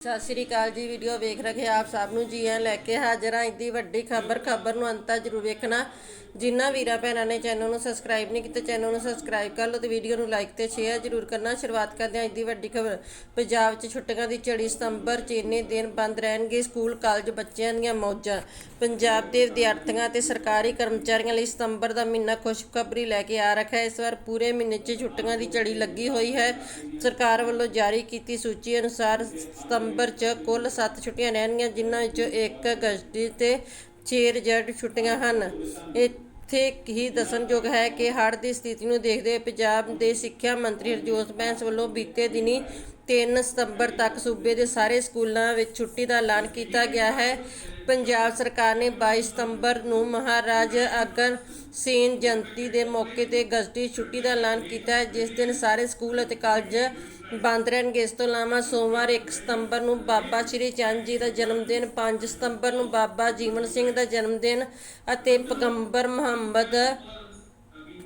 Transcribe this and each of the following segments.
ਸਤਿ ਸ਼੍ਰੀ ਅਕਾਲ ਜੀ, ਵੀਡੀਓ ਵੇਖ ਰਹੇ ਆਪ ਸਭ ਨੂੰ। ਜੀ ਆਇਆਂ ਲੈ ਕੇ ਹਾਜ਼ਰ ਹਾਂ ਇੱਦੀ ਵੱਡੀ ਖਬਰ। ਖਬਰ ਨੂੰ ਅੰਤ ਤੱਕ ਜ਼ਰੂਰ ਵੇਖਣਾ। ਜਿਨ੍ਹਾਂ ਵੀਰਾਂ ਭੈਣਾਂ ਨੇ ਚੈਨਲ ਨੂੰ ਸਬਸਕ੍ਰਾਈਬ ਨਹੀਂ ਕੀਤਾ ਚੈਨਲ ਨੂੰ ਸਬਸਕ੍ਰਾਈਬ ਕਰ ਲਓ ਤੇ ਵੀਡੀਓ ਨੂੰ ਲਾਈਕ ਤੇ ਸ਼ੇਅਰ ਜ਼ਰੂਰ ਕਰਨਾ। ਸ਼ੁਰੂਆਤ ਕਰਦੇ ਹਾਂ ਦੀ ਵੱਡੀ ਖਬਰ। ਪੰਜਾਬ 'ਚ ਛੁੱਟੀਆਂ ਦੀ ਝੜੀ ਸਤੰਬਰ 'ਚ ਇੰਨੇ ਦਿਨ ਬੰਦ ਰਹਿਣਗੇ। ਸਕੂਲ, ਕਾਲਜ ਬੱਚਿਆਂ ਦੀਆਂ ਮੌਜਾਂ। ਪੰਜਾਬ ਦੇ ਵਿਦਿਆਰਥੀਆਂ ਤੇ ਸਰਕਾਰੀ ਕਰਮਚਾਰੀਆਂ ਲਈ ਸਤੰਬਰ ਦਾ ਮਹੀਨਾ ਖੁਸ਼ਖਬਰੀ ਲੈ ਕੇ ਆ ਰੱਖਿਆ ਇਸ ਵਾਰ ਪੂਰੇ ਮਹੀਨੇ 'ਚ ਛੁੱਟੀਆਂ ਦੀ ਝੜੀ ਲੱਗੀ ਹੋਈ ਹੈ। ਸਰਕਾਰ ਵੱਲੋਂ ਜਾਰੀ ਕੀਤੀ ਸੂਚੀ ਅਨੁਸਾਰ ਸਤੰਬਰ 'ਚ ਕੁੱਲ 7 ਛੁੱਟੀਆਂ ਰਹਿਣਗੀਆਂ, ਜਿਨ੍ਹਾਂ ਵਿੱਚੋਂ 1 ਅਗਸਤ ਤੇ 6 ਰਿਜ਼ਰਵ ਛੁੱਟੀਆਂ ਹਨ। ਇੱਥੇ ਹੀ ਦੱਸਣਯੋਗ ਹੈ ਕਿ ਹੜ੍ਹ ਦੀ ਸਥਿਤੀ ਨੂੰ ਦੇਖਦੇ ਹੋਏ ਪੰਜਾਬ ਦੇ ਸਿੱਖਿਆ ਮੰਤਰੀ ਹਰਜੋਤ ਬੈਂਸ ਵੱਲੋਂ ਬੀਤੇ ਦਿਨੀ 3 ਸਤੰਬਰ ਤੱਕ ਸੂਬੇ ਦੇ ਸਾਰੇ ਸਕੂਲਾਂ ਵਿੱਚ ਛੁੱਟੀ ਦਾ ਐਲਾਨ ਕੀਤਾ ਗਿਆ ਹੈ। ਪੰਜਾਬ ਸਰਕਾਰ ਨੇ 22 ਸਤੰਬਰ ਨੂੰ ਮਹਾਰਾਜ ਅਗਰ ਸੇਨ ਜਯੰਤੀ ਦੇ ਮੌਕੇ ਤੇ ਗਜ਼ਟੀ ਛੁੱਟੀ ਦਾ ਐਲਾਨ ਕੀਤਾ ਹੈ, ਜਿਸ ਦਿਨ ਸਾਰੇ ਸਕੂਲ ਅਤੇ ਕਾਲਜ ਬੰਦ ਰਹਿਣਗੇ। ਇਸ ਤੋਂ ਇਲਾਵਾ ਸੋਮਵਾਰ 1 ਸਤੰਬਰ ਨੂੰ ਬਾਬਾ ਸ਼੍ਰੀ ਚੰਦ ਜੀ ਦਾ ਜਨਮ ਦਿਨ 5 ਸਤੰਬਰ ਨੂੰ ਬਾਬਾ ਜੀਵਨ ਸਿੰਘ ਦਾ ਜਨਮ ਦਿਨ ਅਤੇ ਪੈਗੰਬਰ ਮੁਹੰਮਦ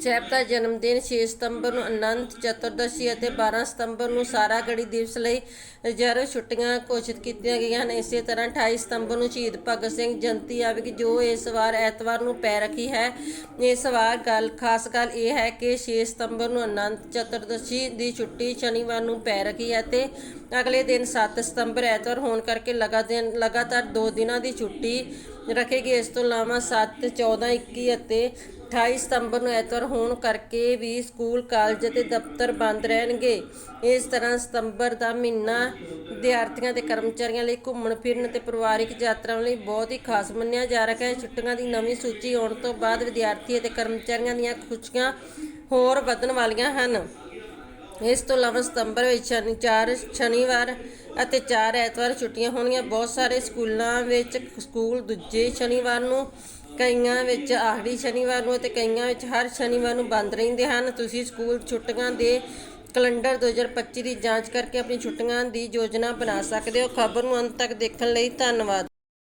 ਸਾਹਿਬ ਦਾ ਜਨਮ ਦਿਨ 6 ਸਤੰਬਰ ਨੂੰ ਅਨੰਤ ਚਤੁਰਦਸ਼ੀ ਅਤੇ 12 ਸਤੰਬਰ ਨੂੰ ਸਾਰਾ ਗੜੀ ਦਿਵਸ ਲਈ ਰਿਜ਼ਰਵ ਛੁੱਟੀਆਂ ਘੋਸ਼ਿਤ ਕੀਤੀਆਂ ਗਈਆਂ ਹਨ। ਇਸੇ ਤਰ੍ਹਾਂ 28 ਸਤੰਬਰ ਨੂੰ ਸ਼ਹੀਦ ਭਗਤ ਸਿੰਘ ਜਯੰਤੀ ਆਵੇਗੀ, ਜੋ ਇਸ ਵਾਰ ਐਤਵਾਰ ਨੂੰ ਪੈ ਰੱਖੀ ਹੈ। ਇਸ ਵਾਰ ਗੱਲ, ਖਾਸ ਗੱਲ ਇਹ ਹੈ ਕਿ 6 ਸਤੰਬਰ ਨੂੰ ਅਨੰਤ ਚਤੁਰਦਸ਼ੀ ਦੀ ਛੁੱਟੀ ਸ਼ਨੀਵਾਰ ਨੂੰ ਪੈ ਰੱਖੀ ਹੈ ਤੇ ਅਗਲੇ ਦਿਨ 7 ਸਤੰਬਰ ਐਤਵਾਰ ਹੋਣ ਕਰਕੇ ਲਗਾਤਾਰ ਲਗਾਤਾਰ 2 ਦਿਨਾਂ ਦੀ ਛੁੱਟੀ ਰੱਖੇਗੀ। ਇਸ ਤੋਂ ਇਲਾਵਾ 7 14 21 ਅਤੇ 28 ਸਤੰਬਰ ਨੂੰ ਐਤਵਾਰ ਹੋਣ ਕਰਕੇ ਵੀ ਸਕੂਲ, ਕਾਲਜ ਅਤੇ ਦਫ਼ਤਰ ਬੰਦ ਰਹਿਣਗੇ। ਇਸ ਤਰ੍ਹਾਂ ਸਤੰਬਰ ਦਾ ਮਹੀਨਾ ਵਿਦਿਆਰਥੀਆਂ ਤੇ ਕਰਮਚਾਰੀਆਂ ਲਈ ਘੁੰਮਣ ਫਿਰਨ ਤੇ ਪਰਿਵਾਰਿਕ ਯਾਤਰਾਵਾਂ ਲਈ ਬਹੁਤ ਹੀ ਖਾਸ ਮੰਨਿਆ ਜਾ ਰਿਹਾ ਹੈ। ਛੁੱਟੀਆਂ ਦੀ ਨਵੀਂ ਸੂਚੀ ਆਉਣ ਤੋਂ ਬਾਅਦ ਵਿਦਿਆਰਥੀ ਅਤੇ ਕਰਮਚਾਰੀਆਂ ਦੀਆਂ ਖੁਸ਼ੀਆਂ ਹੋਰ ਵਧਣ ਵਾਲੀਆਂ ਹਨ। ਇਸ ਤੋਂ ਇਲਾਵਾ ਸਤੰਬਰ ਵਿੱਚ ਸ਼ਨੀ, ਚਾਰ ਸ਼ਨੀਵਾਰ ਅਤੇ ਚਾਰ ਐਤਵਾਰ ਛੁੱਟੀਆਂ ਹੋਣਗੀਆਂ। ਬਹੁਤ ਸਾਰੇ ਸਕੂਲਾਂ ਵਿੱਚ ਸਕੂਲ ਦੂਜੇ ਸ਼ਨੀਵਾਰ ਨੂੰ ਕਈਆਂ ਵਿੱਚ ਆਖਰੀ ਸ਼ਨੀਵਾਰ ਨੂੰ ਅਤੇ ਕਈਆਂ ਵਿੱਚ ਹਰ ਸ਼ਨੀਵਾਰ ਨੂੰ ਬੰਦ ਰਹਿੰਦੇ ਹਨ। ਤੁਸੀਂ ਸਕੂਲ ਛੁੱਟੀਆਂ ਦੇ ਕੈਲੰਡਰ 2025 ਦੀ ਜਾਂਚ ਕਰਕੇ ਆਪਣੀ ਛੁੱਟੀਆਂ ਦੀ ਯੋਜਨਾ ਬਣਾ ਸਕਦੇ ਹੋ। ਖਬਰ ਨੂੰ ਅੰਤ ਤੱਕ ਦੇਖਣ ਲਈ ਧੰਨਵਾਦ।